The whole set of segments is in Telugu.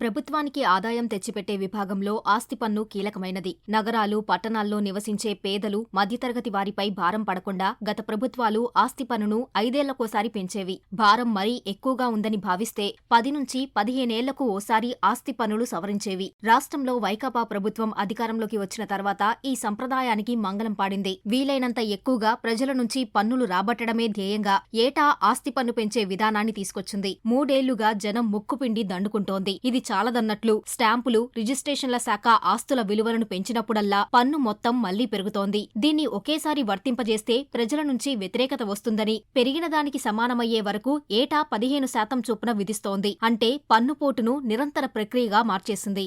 ప్రభుత్వానికి ఆదాయం తెచ్చిపెట్టే విభాగంలో ఆస్తి పన్ను కీలకమైనది. నగరాలు పట్టణాల్లో నివసించే పేదలు మధ్యతరగతి వారిపై భారం పడకుండా గత ప్రభుత్వాలు ఆస్తి పన్నును ఐదేళ్ళకోసారి పెంచేవి. భారం మరీ ఎక్కువగా ఉందని భావిస్తే పది నుంచి పదిహేనేళ్ళకు ఓసారి ఆస్తి పన్నులు సవరించేవి. రాష్ట్రంలో వైకాపా ప్రభుత్వం అధికారంలోకి వచ్చిన తర్వాత ఈ సంప్రదాయానికి మంగళం పాడింది. వీలైనంత ఎక్కువగా ప్రజల నుంచి పన్నులు రాబట్టడమే ధ్యేయంగా ఏటా ఆస్తి పన్ను పెంచే విధానాన్ని తీసుకొచ్చింది. మూడేళ్ళుగా జనం ముక్కుపిండి దండుకుంటోంది. ఇది చాలదన్నట్లు స్టాంపులు రిజిస్ట్రేషన్ల శాఖ ఆస్తుల విలువలను పెంచినప్పుడల్లా పన్ను మొత్తం మళ్ళీ పెరుగుతోంది. దీన్ని ఒకేసారి వర్తింపజేస్తే ప్రజల నుంచి వ్యతిరేకత వస్తుందని పెరిగిన దానికి సమానమయ్యే వరకు ఏటా పదిహేను శాతం చొప్పున విధిస్తోంది. అంటే పన్నుపోటును నిరంతర ప్రక్రియగా మార్చేసింది.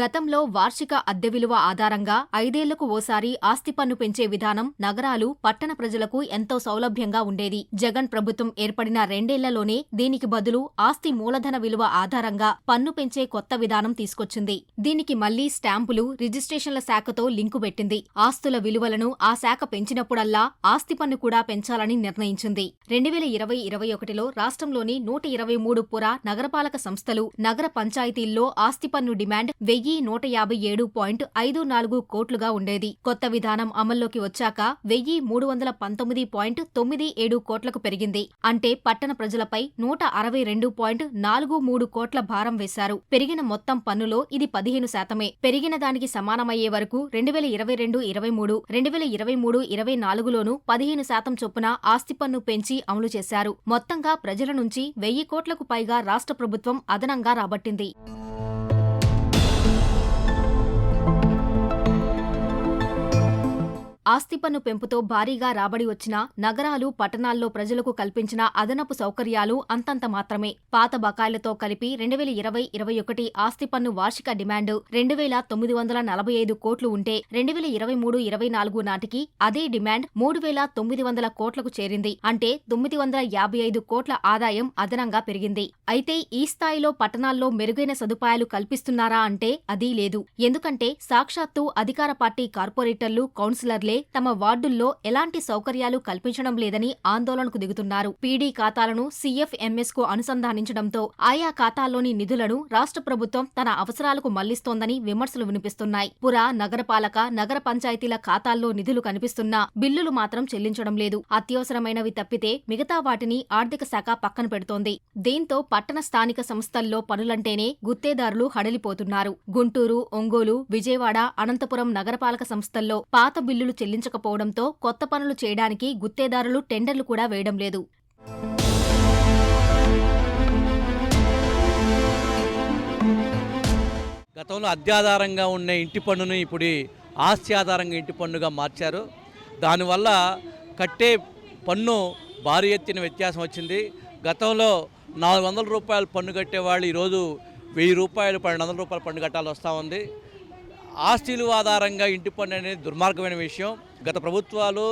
గతంలో వార్షిక అద్దె విలువ ఆధారంగా ఐదేళ్ళకు ఓసారి ఆస్తి పన్ను పెంచే విధానం నగరాలు పట్టణ ప్రజలకు ఎంతో సౌలభ్యంగా ఉండేది. జగన్ ప్రభుత్వం ఏర్పడిన రెండేళ్ళలోనే దీనికి బదులు ఆస్తి మూలధన విలువ ఆధారంగా పన్ను పెంచే కొత్త విధానం తీసుకొచ్చింది. దీనికి మళ్ళీ స్టాంపులు రిజిస్ట్రేషన్ల శాఖతో లింకు పెట్టింది. ఆస్తుల విలువలను ఆ శాఖ పెంచినప్పుడల్లా ఆస్తి పన్ను కూడా పెంచాలని నిర్ణయించింది. రెండు వేల ఇరవై ఇరవై ఒకటిలో రాష్ట్రంలోని నూట ఇరవై మూడు పుర నగరపాలక సంస్థలు నగర పంచాయతీల్లో ఆస్తి పన్ను డిమాండ్ వెయ్యి నూట యాభై ఏడు పాయింట్ ఐదు నాలుగు కోట్లుగా ఉండేది. కొత్త విధానం అమల్లోకి వచ్చాక వెయ్యి మూడు వందల పంతొమ్మిది పాయింట్ తొమ్మిది ఏడు కోట్లకు పెరిగింది. అంటే పట్టణ ప్రజలపై నూట అరవై రెండు పాయింట్ నాలుగు మూడు కోట్ల భారం వేశారు. పెరిగిన మొత్తం పన్నులో ఇది పదిహేను శాతమే. పెరిగిన దానికి సమానమయ్యే వరకు రెండు వేల ఇరవై రెండు ఇరవై మూడు రెండు వేల ఇరవై మూడు ఇరవై నాలుగులోనూ పదిహేను శాతం చొప్పున ఆస్తి పన్ను పెంచి అమలు చేశారు. మొత్తంగా ప్రజల నుంచి వెయ్యి కోట్లకు పైగా రాష్ట్ర ప్రభుత్వం అదనంగా రాబట్టింది. ఆస్తిపన్ను పెంపుతో భారీగా రాబడి వచ్చిన నగరాలు పట్టణాల్లో ప్రజలకు కల్పించిన అదనపు సౌకర్యాలు అంతంత మాత్రమే. పాత బకాయిలతో కలిపి రెండు వేల ఇరవై ఇరవై ఒకటి ఆస్తి పన్ను వార్షిక డిమాండ్ రెండు వేల తొమ్మిది వందల నలభై ఐదు కోట్లు ఉంటే రెండు వేల ఇరవై మూడు ఇరవై నాలుగు నాటికి అదే డిమాండ్ మూడు వేల తొమ్మిది వందల కోట్లకు చేరింది. అంటే తొమ్మిది వందల యాభై ఐదు కోట్ల ఆదాయం అదనంగా పెరిగింది. అయితే ఈ స్థాయిలో పట్టణాల్లో మెరుగైన సదుపాయాలు కల్పిస్తున్నారా అంటే అదీ లేదు. ఎందుకంటే సాక్షాత్తు అధికార పార్టీ కార్పొరేటర్లు కౌన్సిలర్లే తమ వార్డుల్లో ఎలాంటి సౌకర్యాలు కల్పించడం లేదని ఆందోళనకు దిగుతున్నారు. పీడీ ఖాతాలను సీఎఫ్ఎంఎస్కు అనుసంధానించడంతో ఆయా ఖాతాల్లోని నిధులను రాష్ట్ర ప్రభుత్వం తన అవసరాలకు మళ్ళిస్తోందని విమర్శలు వినిపిస్తున్నాయి. పురా నగరపాలక నగర పంచాయతీల ఖాతాల్లో నిధులు కనిపిస్తున్నా బిల్లులు మాత్రం చెల్లించడం లేదు. అత్యవసరమైనవి తప్పితే మిగతా వాటిని ఆర్థిక శాఖ పక్కన పెడుతోంది. దీంతో పట్టణ స్థానిక సంస్థల్లో పనులంటేనే గుత్తేదారులు హడలిపోతున్నారు. గుంటూరు ఒంగోలు విజయవాడ అనంతపురం నగరపాలక సంస్థల్లో పాత బిల్లులు చెల్లించకపోవడంతో కొత్త పనులు చేయడానికి గుత్తేదారులు టెండర్లు కూడా వేయడం లేదు. గతంలో అత్యాధారంగా ఉన్న ఇంటి పన్నును ఇప్పుడు ఆస్తి ఆధారంగా ఇంటి పన్నుగా మార్చారు. దానివల్ల కట్టే పన్ను భారీ ఎత్తిన వ్యత్యాసం వచ్చింది. గతంలో నాలుగు వందల రూపాయలు పన్ను కట్టేవాళ్ళు ఈరోజు వెయ్యి రూపాయలు పన్నెండు వందల రూపాయలు పన్ను కట్టాల్సి వస్తూ ఉంది. ఆస్తులు ఆధారంగా ఇంటి పన్ను అనేది దుర్మార్గమైన విషయం. గత ప్రభుత్వాలు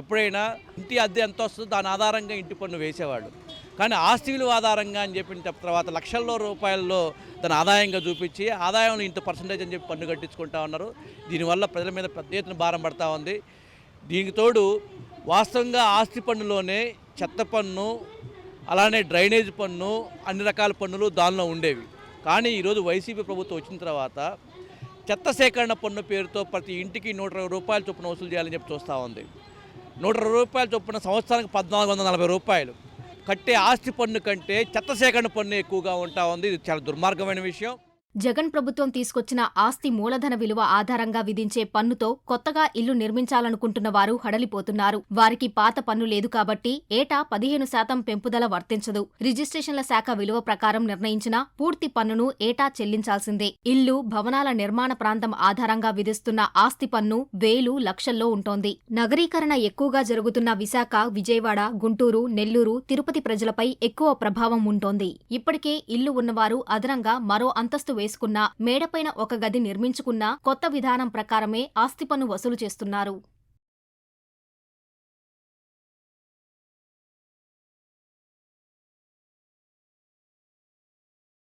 ఎప్పుడైనా ఇంటి అద్దె ఎంత వస్తుందో దాని ఆధారంగా ఇంటి పన్ను వేసేవాళ్ళు. కానీ ఆస్తి విలువ ఆధారంగా అని చెప్పిన తర్వాత లక్షల్లో రూపాయల్లో తన ఆదాయంగా చూపించి ఆదాయంలో ఇంత పర్సంటేజ్ అని చెప్పి పన్ను కట్టించుకుంటా ఉన్నారు. దీనివల్ల ప్రజల మీద పెద్ద ఎత్తున భారం పడతా ఉంది. దీనికి తోడు వాస్తవంగా ఆస్తి పన్నులోనే చెత్త పన్ను అలానే డ్రైనేజ్ పన్ను అన్ని రకాల పన్నులు దానిలో ఉండేవి. కానీ ఈరోజు వైసీపీ ప్రభుత్వం వచ్చిన తర్వాత చెత్త సేకరణ పన్ను పేరుతో ప్రతి ఇంటికి నూట ఇరవై రూపాయల చొప్పున వసూలు చేయాలని చెప్పి చూస్తూ ఉంది. నూట ఇరవై రూపాయల చొప్పున సంవత్సరానికి పద్నాలుగు వందల నలభై రూపాయలు. కట్టే ఆస్తి పన్ను కంటే చెత్త సేకరణ పన్ను ఎక్కువగా ఉంటా ఉంది. ఇది చాలా దుర్మార్గమైన విషయం. జగన్ ప్రభుత్వం తీసుకొచ్చిన ఆస్తి మూలధన విలువ ఆధారంగా విధించే పన్నుతో కొత్తగా ఇల్లు నిర్మించాలనుకుంటున్న వారు హడలిపోతున్నారు. వారికి పాత పన్ను లేదు కాబట్టి ఏటా పదిహేను శాతం పెంపుదల వర్తించదు. రిజిస్ట్రేషన్ల శాఖ విలువ ప్రకారం నిర్ణయించిన పూర్తి పన్నును ఏటా చెల్లించాల్సిందే. ఇల్లు భవనాల నిర్మాణ ప్రాంతం ఆధారంగా విధిస్తున్న ఆస్తి పన్ను వేలు లక్షల్లో ఉంటోంది. నగరీకరణ ఎక్కువగా జరుగుతున్న విశాఖ విజయవాడ గుంటూరు నెల్లూరు తిరుపతి ప్రజలపై ఎక్కువ ప్రభావం ఉంటోంది. ఇప్పటికే ఇల్లు ఉన్నవారు అదనంగా మరో అంతస్తు వేసుకున్నా మేడపైన ఒక గది నిర్మించుకున్నా కొత్త విధానం ప్రకారమే ఆస్తి పన్ను వసూలు చేస్తున్నారు.